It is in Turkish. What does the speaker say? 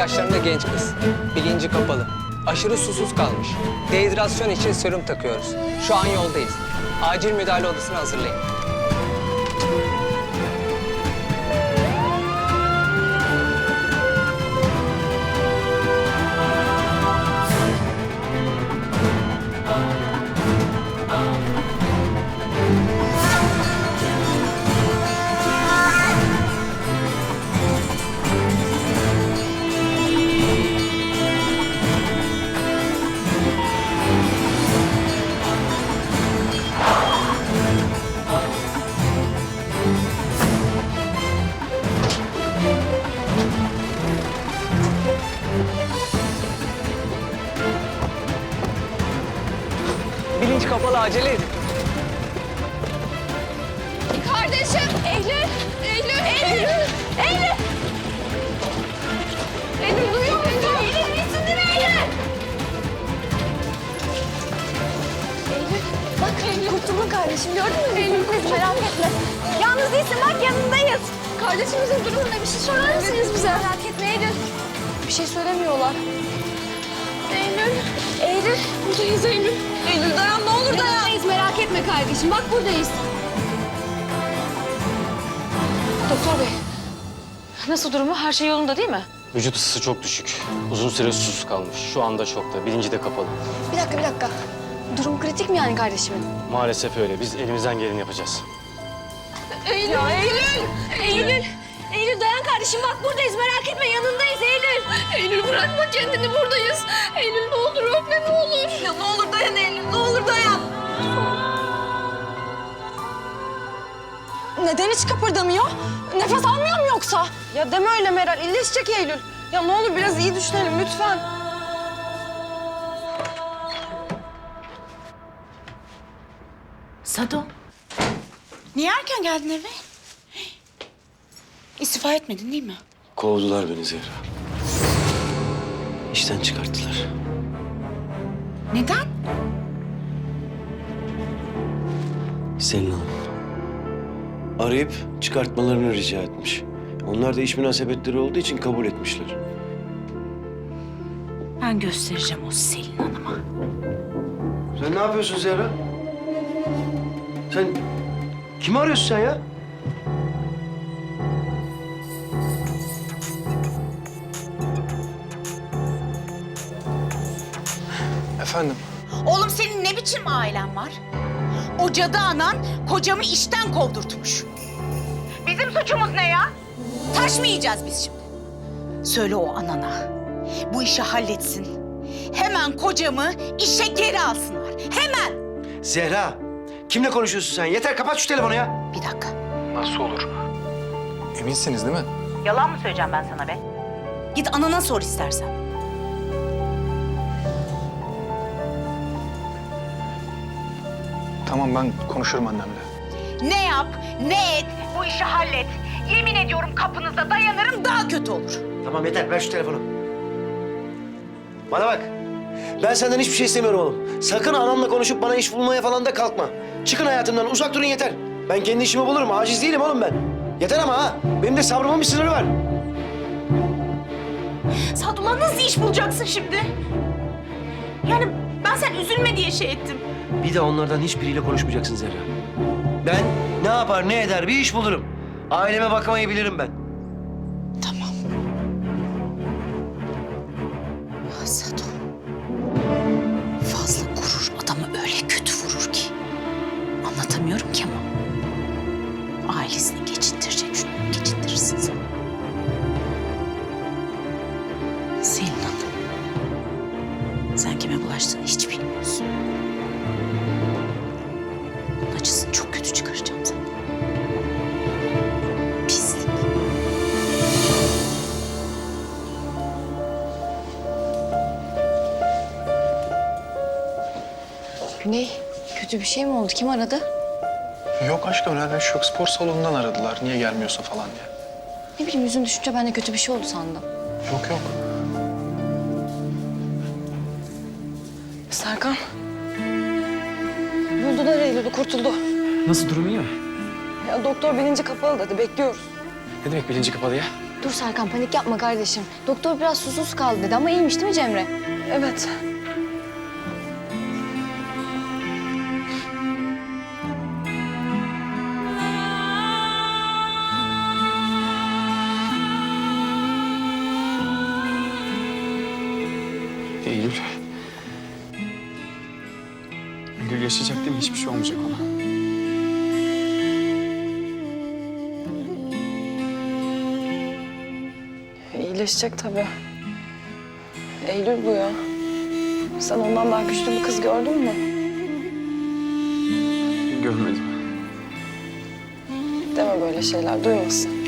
yaşlarında genç kız. Bilinci kapalı. Aşırı susuz kalmış. Dehidrasyon için serum takıyoruz. Şu an yoldayız. Acil müdahale odasını hazırlayın. Kapalı acele edin. Kardeşim Eylül, Eylül, Eylül, Eylül. Eylül duyuyor musun? Eylül misin değil mi Eylül? Bak Eylül kurtuldun kardeşim gördün mü? Eylül kurtuldun. Merak etme. Yalnız değilsin bak yanındayız. Kardeşimizin durumu ne? Bir şey söyler misiniz bize? Merak etme Eylül. Bir şey söylemiyorlar. Eylül. Eylül. Buradayız Eylül. Eylül dayan ne olur dayan. Yanındayız merak etme kardeşim. Bak buradayız. Doktor bey, nasıl durumu? Her şey yolunda değil mi? Vücut ısısı çok düşük. Uzun süre susuz kalmış. Şu anda şokta. Bilinci de kapalı. Bir dakika bir dakika. Durum kritik mi yani kardeşimin? Maalesef öyle. Biz elimizden geleni yapacağız. Eylül, Eylül, Eylül. Eylül dayan kardeşim bak buradayız merak etme yanındayız Eylül. Eylül bırakma kendini buradayız. Eylül ne olur öpme ne olur. Ya ne olur dayan Eylül ne olur dayan. Neden hiç kıpırdamıyor? Nefes almıyor mu yoksa? Ya deme öyle Meral, iyileşecek Eylül. Ya ne olur biraz iyi düşünelim lütfen. Sado. Niye erken geldin eve? İstifa etmedin değil mi? Kovdular beni Zehra. İşten çıkarttılar. Neden? Selin Hanım. Arayıp çıkartmalarını rica etmiş. Onlar da iş münasebetleri olduğu için kabul etmişler. Ben göstereceğim o Selin Hanım'a. Sen ne yapıyorsun Zehra? Sen kimi arıyorsun sen ya? Efendim? Oğlum senin ne biçim ailen var? O cadı anan kocamı işten kovdurtmuş. Bizim suçumuz ne ya? Taş mı yiyeceğiz biz şimdi? Söyle o anana. Bu işi halletsin. Hemen kocamı işe geri alsınlar. Hemen. Zehra, kimle konuşuyorsun sen? Yeter kapat şu telefonu ya. Bir dakika. Nasıl olur? Eminsiniz değil mi? Yalan mı söyleyeceğim ben sana be? Git anana sor istersen. Tamam ben konuşurum annemle. Ne yap, ne et, bu işi hallet. Yemin ediyorum kapınızda dayanırım daha kötü olur. Tamam yeter ver şu telefonu. Bana bak. Ben senden hiçbir şey istemiyorum oğlum. Sakın anamla konuşup bana iş bulmaya falan da kalkma. Çıkın hayatımdan uzak durun yeter. Ben kendi işimi bulurum. Aciz değilim oğlum ben. Yeter ama ha. Benim de sabrımın bir sınırı var. Sadullah nasıl iş bulacaksın şimdi? Yani ben sen üzülme diye şey ettim. Bir de onlardan hiçbiriyle konuşmayacaksın Zehra. Ben ne yapar ne eder bir iş bulurum. Aileme bakmayı bilirim ben. Güney, kötü bir şey mi oldu? Kim aradı? Yok aşkım önemli bir şey yok. Spor salonundan aradılar. Niye gelmiyorsun falan diye. Ne bileyim yüzün düşünce ben de kötü bir şey oldu sandım. Yok yok. Serkan. Buldular Eylül'ü, kurtuldu. Nasıl durum iyi mi? Ya doktor bilinci kapalı dedi, bekliyoruz. Ne demek bilinci kapalı ya? Dur Serkan panik yapma kardeşim. Doktor biraz susuz kaldı dedi ama iyiymiş değil mi Cemre? Evet. Eylül. Eylül yaşayacak değil mi? Hiçbir şey olmayacak ona. İyileşecek tabii. Eylül bu ya. Sen ondan daha güçlü bir kız gördün mü? Görmedim. Deme böyle şeyler, duymasın.